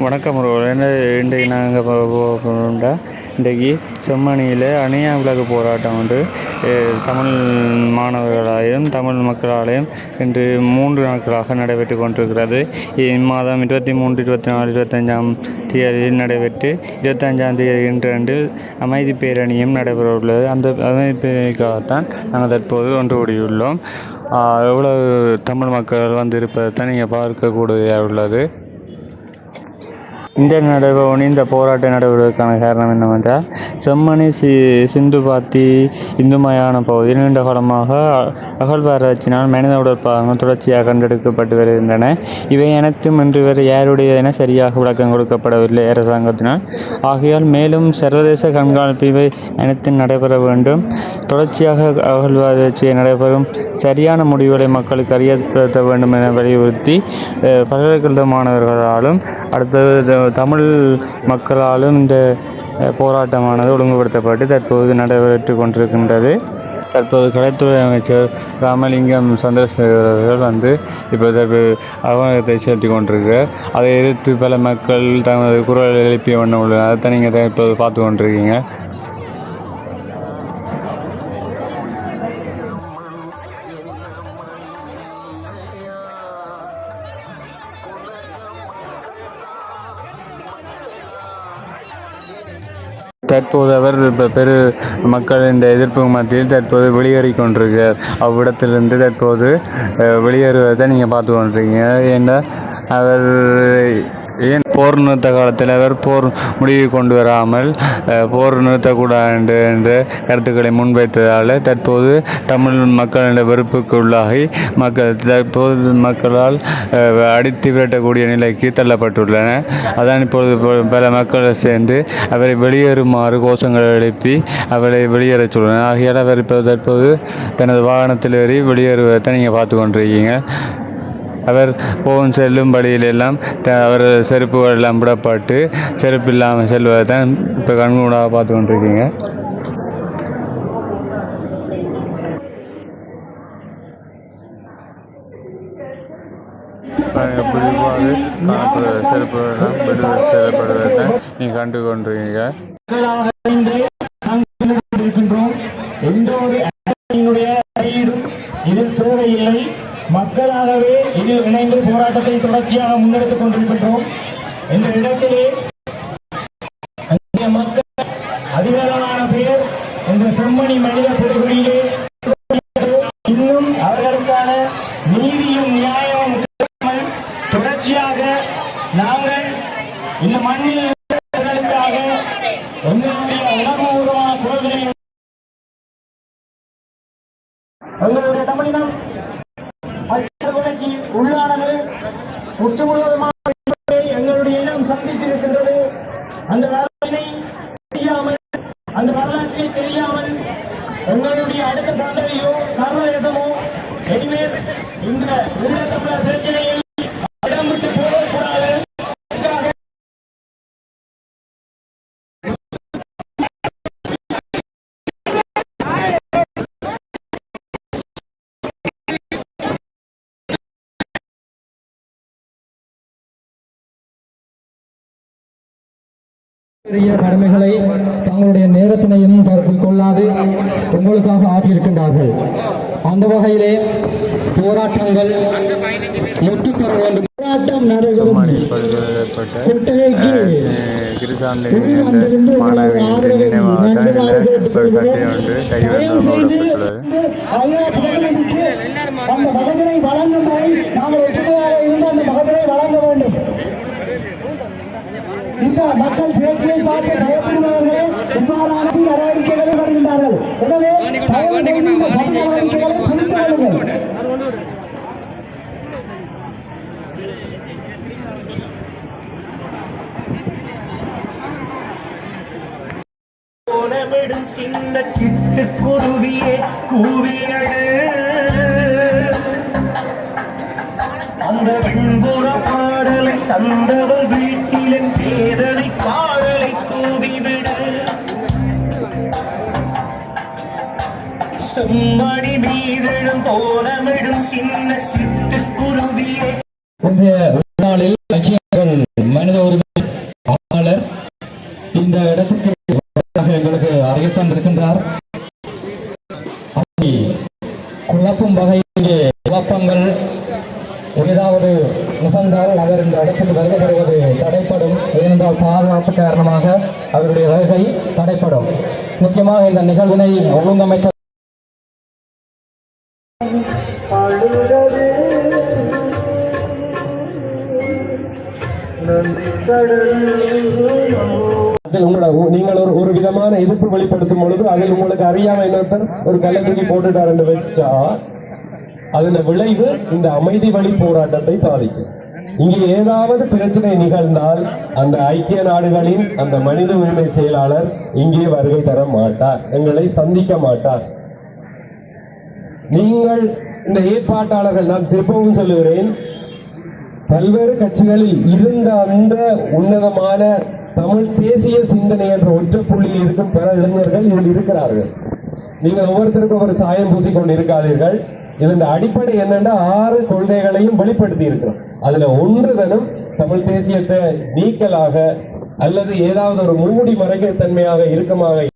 வணக்கம் என்ன இன்றைக்கு நாங்கள் போகிறோம்டா இன்றைக்கு செம்மணியில் அணியா விளக்கு போராட்டம் வந்து தமிழ் மாணவர்களாலையும் தமிழ் மக்களாலையும் இன்று மூன்று நாட்களாக நடைபெற்று கொண்டிருக்கிறது. இம்மாதம் இருபத்தி மூன்று இருபத்தி நாலு இருபத்தஞ்சாம் தேதியில் நடைபெற்று இருபத்தஞ்சாம் தேதி இன்று அமைதி பேரணியும் நடைபெற உள்ளது. அந்த அமைதி பேரணிக்காகத்தான் நாங்கள் தற்போது ஒன்று கூடியுள்ளோம். ஆஹ், எவ்வளவு தமிழ் மக்கள் வந்திருப்பதை தான் நீங்கள் பார்க்கக்கூடியதாக உள்ளது. இந்த நடைபெற இந்த போராட்டம் நடைபெறுவதற்கான காரணம் என்னவென்றால் செம்மணி சி சிந்து பாத்தி இந்து மயான பகுதி நீண்ட காலமாக அகழ்வாராய்ச்சினால் மனித உடற்பாகங்கள் தொடர்ச்சியாக கண்டெடுக்கப்பட்டு வருகின்றன. இவை அனைத்தும் இன்று வரை யாருடைய என சரியாக விளக்கம் கொடுக்கப்படவில்லை அரசாங்கத்தினால். ஆகையால் மேலும் சர்வதேச கண்காணிப்பு இவை அனைத்தும் நடைபெற வேண்டும். தொடர்ச்சியாக அகழ்வாராய்ச்சியை நடைபெறும் சரியான முடிவுகளை மக்களுக்கு அறியப்படுத்த வேண்டும் என வலியுறுத்தி பல்கலைக்கழக மாணவர்களாலும் அடுத்தது தமிழ் மக்களாலும் இந்த போராட்டமானது ஒழுங்குபடுத்தப்பட்டு தற்போது நடைபெற்று கொண்டிருக்கின்றது. தற்போது கலைத்துறை அமைச்சர் ராமலிங்கம் சந்திரசேகர் அவர்கள் வந்து இப்போ தற்போது அவமதத்தை செலுத்தி கொண்டிருக்கிறார். அதை எதிர்த்து பல மக்கள் தமது குரல் எழுப்பிய வண்ணம் உள்ளது. அதை நீங்கள் இப்போது பார்த்து கொண்டிருக்கீங்க. தற்போது அவர் இப்போ பெரு மக்களின் எதிர்ப்பு மத்தியில் தற்போது வெளியேறி கொண்டிருக்கிறார். அவ்விடத்திலிருந்து தற்போது வெளியேறுவதை நீங்கள் பார்த்து கொண்டிருக்கீங்க. ஏன்னா அவர் ஏன் போர் நிறுத்த காலத்தில் அவர் போர் முடிவு கொண்டு வராமல் போர் நிறுத்தக்கூடாது என்ற கருத்துக்களை முன்வைத்ததால் தற்போது தமிழ் மக்களின் வெறுப்புக்கு உள்ளாகி மக்கள் தற்போது மக்களால் அடித்து விரட்டக்கூடிய நிலைக்கு தள்ளப்பட்டுள்ளன. அதான் இப்பொழுது பல மக்களை சேர்ந்து அவரை வெளியேறுமாறு கோஷங்களை எழுப்பி அவரை வெளியேறச் சொல்லுங்கள் ஆகையால் அவர் இப்போ தற்போது தனது வாகனத்தில் ஏறி வெளியேறுவதை நீங்கள் பார்த்து கொண்டிருக்கீங்க. அவர் போகும் செல்லும் வழியிலெல்லாம் த அவர் செருப்புகள் எல்லாம் விடப்பட்டு செருப்பு இல்லாமல் செல்வதை தான் இப்போ கண்கூடாக பார்த்து கொண்டிருக்கீங்க பிடிவாது காணப்படுற செருப்புகள் எல்லாம் விடுதலை செய்யப்படுவதை தான் நீங்கள் கண்டு கொண்டிருக்கீங்க மக்களாக இன்று நாங்கள் கொண்டிருக்கின்றோம் எந்த ஒரு அரசினுடைய தலையீடும் இதில் தேவையில்லை மக்களாகவே இதில் இணைந்து போராட்டத்தை தொடர்ச்சியாக முன்னெடுத்துக் கொண்டிருக்கின்றோம். இந்த இடத்திலே மக்கள் அதிகாரமான பேர் இந்த செம்மணி மனித படுகொலையிலே இன்னும் அவர்களுக்கான நீதியும் நியாயமும் தொடர்ச்சியாக நாங்கள் இந்த மண்ணில் எங்களுடைய உணர்வுபூர்வமான குரல்களை எங்களுடைய தமிழினம் அச்சகொலைக்கு உள்ளானது. முற்றுமுழுவதுமாக எங்களுடைய இனம் சந்தித்திருக்கின்றது. அந்த வரலாற்றினை தெரியாமல் அந்த வரலாற்றினை தெரியாமல் எங்களுடைய அடுத்த சந்ததியோ சர்வதேசமோ இனிமேல் இந்த ஈழத்தமிழர் பிரச்சனையில் பெரிய கடமைகளை தங்களுடைய நேரத்தினையும் கருத்தில் கொள்ளாது உங்களுக்காக ஆற்றியிருக்கின்றார்கள். அந்த வகையிலே போராட்டங்கள் முற்றுப்பெற வேண்டும். போராட்டம் அந்த மகஜனை வழங்கும் வரை நாங்கள் ஒற்றுமையாக இருந்து அந்த மகஜனை வழங்க வேண்டும். இந்த மக்கள் பேச்சியை பார்த்து பயப்படுபவர்களே இவ்வாறான நடவடிக்கைகளை வருகின்றார்கள் எனவே இந்த நடவடிக்கைகளை புரிந்து கொள்ளுங்கள் கோலமிடும் சின்ன சிட்டுக்குருவியே கூவியது அந்த வெண்புற பாடலை தந்தவன் செம்மணி மீதழும் போலமிடும் சின்ன சிட்டுக்குருவியே இன்றைய நாளில் ஐக்கியங்கள் மனித உரிமை ஆளுநர் இந்த இடத்திற்கு எங்களுக்கு அறிய தந்திருக்கின்றார். அப்படி குழப்பும் வகையிலே குழப்பங்கள் ஏதாவது நிகழ்ந்தால் அவர் இந்த இடத்துக்கு வருகை தருவது தடைப்படும். ஏனென்றால் பாதுகாப்பு காரணமாக அவருடைய வருகை தடைப்படும். முக்கியமாக இந்த நிகழ்வினை ஒழுங்கமைத்த அதில் நீங்கள் ஒரு ஒரு விதமான எதிர்ப்பு வெளிப்படுத்தும் பொழுது அதில் உங்களுக்கு அறியாம இன்னொருத்தர் ஒரு கல்லை தூக்கி போட்டுட்டாருன்னு வச்சா அதுல விளைவு இந்த அமைதி வழி போராட்டத்தை பாதிக்கும். இங்கே ஏதாவது பிரச்சனை நிகழ்ந்தால் அந்த ஐக்கிய நாடுகளின் அந்த மனித உரிமை செயலாளர் இங்கே வருகை தர மாட்டார் எங்களை சந்திக்க மாட்டார். நீங்கள் இந்த ஏற்பாட்டாளர்கள் நான் திருப்பவும் சொல்லுகிறேன் பல்வேறு கட்சிகளில் இருந்த அந்த உன்னதமான தமிழ் தேசிய சிந்தனை என்ற ஒற்றை புள்ளியில் இருக்கும் பல இளைஞர்கள் இதில் இருக்கிறார்கள். நீங்கள் ஒவ்வொருத்தருக்கும் ஒரு சாயம் பூசிக்கொண்டு இருக்காதீர்கள் இதன் அடிப்படை என்னன்னா ஆறு கொள்கைகளையும் வெளிப்படுத்தி இருக்கிறோம் அதுல ஒன்றுதனும் தமிழ் தேசியத்தை நீக்கலாக அல்லது ஏதாவது ஒரு மூடி மறைக்க தன்மையாக இருக்கமாக